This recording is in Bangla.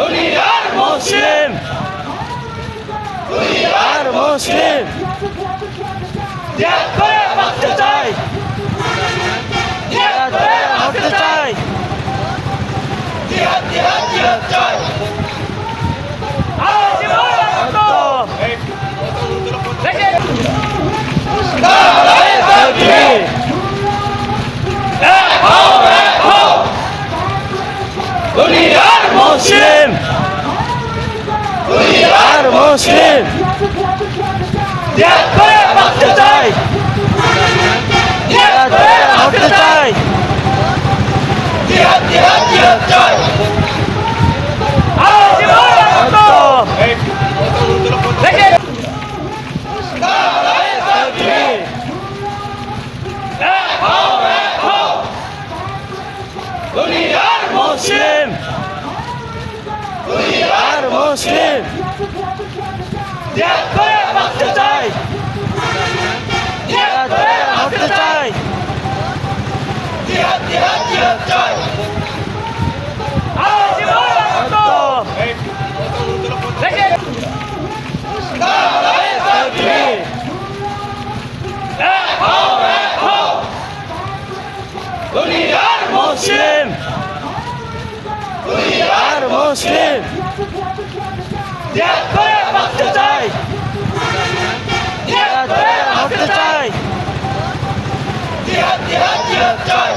হুলিয়ার মুসলিম। হুলিয়ার মুসলিম। ত্যাগ করে বাঁচতে চাই। ত্যাগ করে বাঁচতে চাই। ত্যাগ ত্যাগ ত্যাগ চাই। মুসলিম চাই চাই জিহাদ জিহাদ মুসলিম চাই চাই জিহাদ জিহাদ জিহাদ চাই চাই